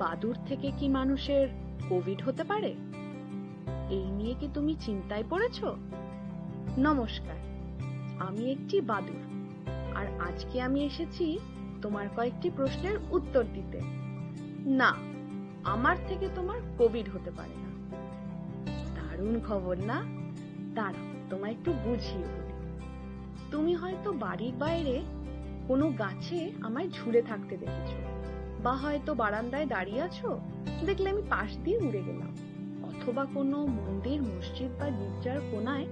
বাদুর থেকে কি মানুষের কোভিড হতে পারে? এই নিয়ে কি তুমি চিন্তায় পড়েছ? নমস্কার, আমি একটি বাদুর, আর আজকে আমি এসেছি তোমার কয়েকটি প্রশ্নের উত্তর দিতে। না, আমার থেকে তোমার কোভিড হতে পারে না। দারুণ খবর না? দাঁড়াও, তোমায় একটু বুঝিয়ে বলি। তুমি হয়তো বাড়ির বাইরে কোনো গাছে আমায় ঝুলে থাকতে দেখেছ। বা হয়তো বারান্দায় দাঁড়িয়ে আছো? দেখলে আমি পাশ দিয়ে উড়ে গেলাম। অথবা কোনো মন্দির, মসজিদ বা গির্জার কোনায়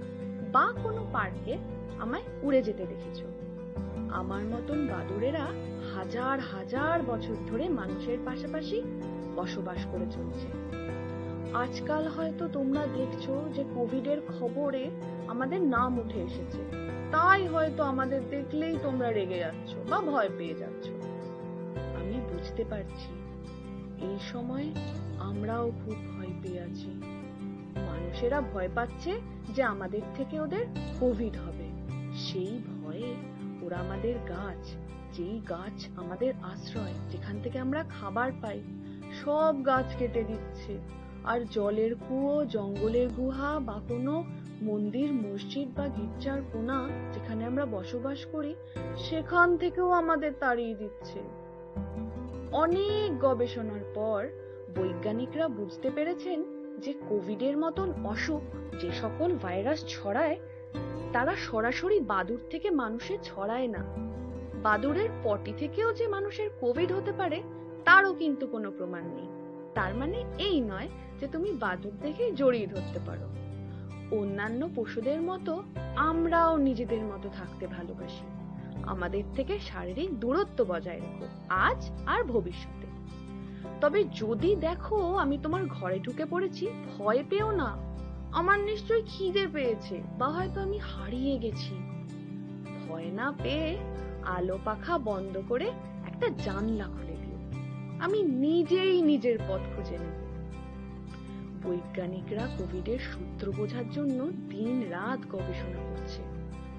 বা কোনো পার্কে আমায় উড়ে যেতে দেখেছ। আমার মতন বাদুড়েরা হাজার হাজার বছর ধরে মানুষের পাশাপাশি বসবাস করে চলছে। আজকাল হয়তো তোমরা দেখছ যে কোভিডের খবরে আমাদের নাম উঠে এসেছে। তাই হয়তো আমাদের দেখলেই তোমরা রেগে যাচ্ছ বা ভয় পেয়ে যাচ্ছ। বুঝতে পারছি। এই সময় আমরাও খুব ভয় পেয়ে আছি। মানুষেরা ভয় পাচ্ছে যে আমাদের থেকে ওদের কোভিড হবে। সেই ভয়ে ওরা আমাদের গাছ, যেই গাছ আমাদের আশ্রয়, যেখান থেকে আমরা খাবার পাই, সব গাছ কেটে দিচ্ছে। আর জলের কুয়ো, জঙ্গলের গুহা বা কোনো মন্দির, মসজিদ বা গির্জার কোনা যেখানে আমরা বসবাস করি, সেখান থেকেও আমাদের তাড়িয়ে দিচ্ছে। অনেক গবেষণার পর বৈজ্ঞানিকরা বুঝতে পেরেছেন যে কোভিডের মতন অসুখ যে সকল ভাইরাস ছড়ায়, তারা সরাসরি বাদুর থেকে মানুষে ছড়ায় না। বাদুরের পটি থেকেও যে মানুষের কোভিড হতে পারে, তারও কিন্তু কোনো প্রমাণ নেই। তার মানে এই নয় যে তুমি বাদুর দেখে জড়িয়ে ধরতে পারো। অন্যান্য পশুদের মতো আমরাও নিজেদের মতো থাকতে ভালোবাসি। আমাদের থেকে শারীরিক দূরত্ব বজায় রেখো, আজ আর ভবিষ্যতে। তবে যদি দেখো আমি তোমার ঘরে ঢুকে পড়েছি, ভয় পেও না। আমার নিশ্চয়ই খিদে পেয়েছে, বা হয়তো আমি হারিয়ে গেছি। ভয় না পেয়ে আলো পাখা বন্ধ করে একটা জানলা খুলে দিও। আমি নিজেই নিজের পথ খুঁজে নেব। বৈজ্ঞানিকরা কোভিডের সূত্র বোঝার জন্য দিন রাত গবেষণা করছে।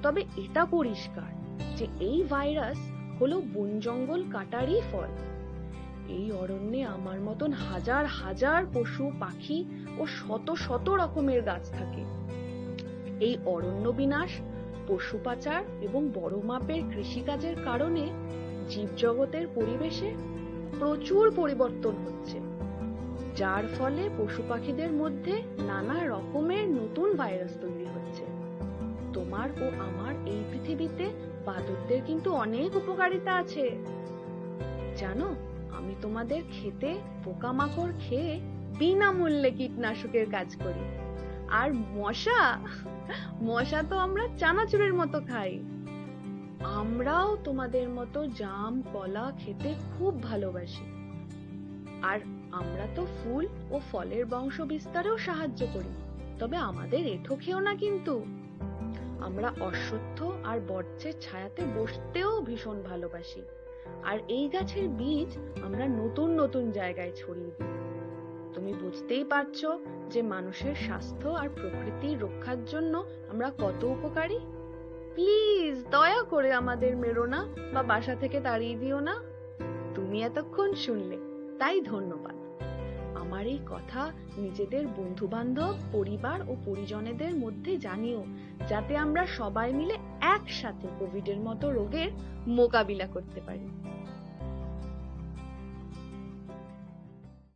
তবে এটা পরিষ্কার যে এই ভাইরাস হলো বন জঙ্গল কাটারই ফল। এই অরণ্যে আমার মতন হাজার হাজার পশু, পাখি ও শত শত রকমের গাছ থাকে। এই অরণ্য বিনাশ, পশু পাচার এবং বড় মাপের কৃষিকাজের কারণে জীবজগতের পরিবেশে প্রচুর পরিবর্তন হচ্ছে, যার ফলে পশু পাখিদের মধ্যে নানা রকমের নতুন ভাইরাস তৈরি হচ্ছে। তোমার ও আমার এই পৃথিবীতে বাদুরদের কিন্তু অনেক উপকারিতা আছে। জানো, আমি তোমাদের খেতে পোকামাকড় খেয়ে বিনামূল্যে কীটনাশকের কাজ করি। আর মশা মশা তো আমরা চানাচুরের মতো খাই। আমরাও তোমাদের মতো জাম, কলা খেতে খুব ভালোবাসি। আর আমরা তো ফুল ও ফলের বংশ বিস্তারেও সাহায্য করি। তবে আমাদের এঠো খেও না কিন্তু। আমরা অশ্বত্থ আর বর্ষের ছায়াতে বসতেও ভীষণ ভালোবাসি। আর এই গাছের বীজ আমরা নতুন নতুন জায়গায় ছড়িয়ে দিই। তুমি বুঝতেই পারছ যে মানুষের স্বাস্থ্য আর প্রকৃতির রক্ষার জন্য আমরা কত উপকারী? প্লিজ দয়া করে আমাদের মেরো না বা বাসা থেকে তাড়িয়ে দিও না। তুমি এতক্ষণ শুনলে, তাই ধন্যবাদ। আমার এই কথা নিজেদের বন্ধু বান্ধব পরিবার ও পরিজনেদের মধ্যে জানিও, যাতে আমরা সবাই মিলে একসাথে কোভিডের মতো রোগের মোকাবিলা করতে পারি।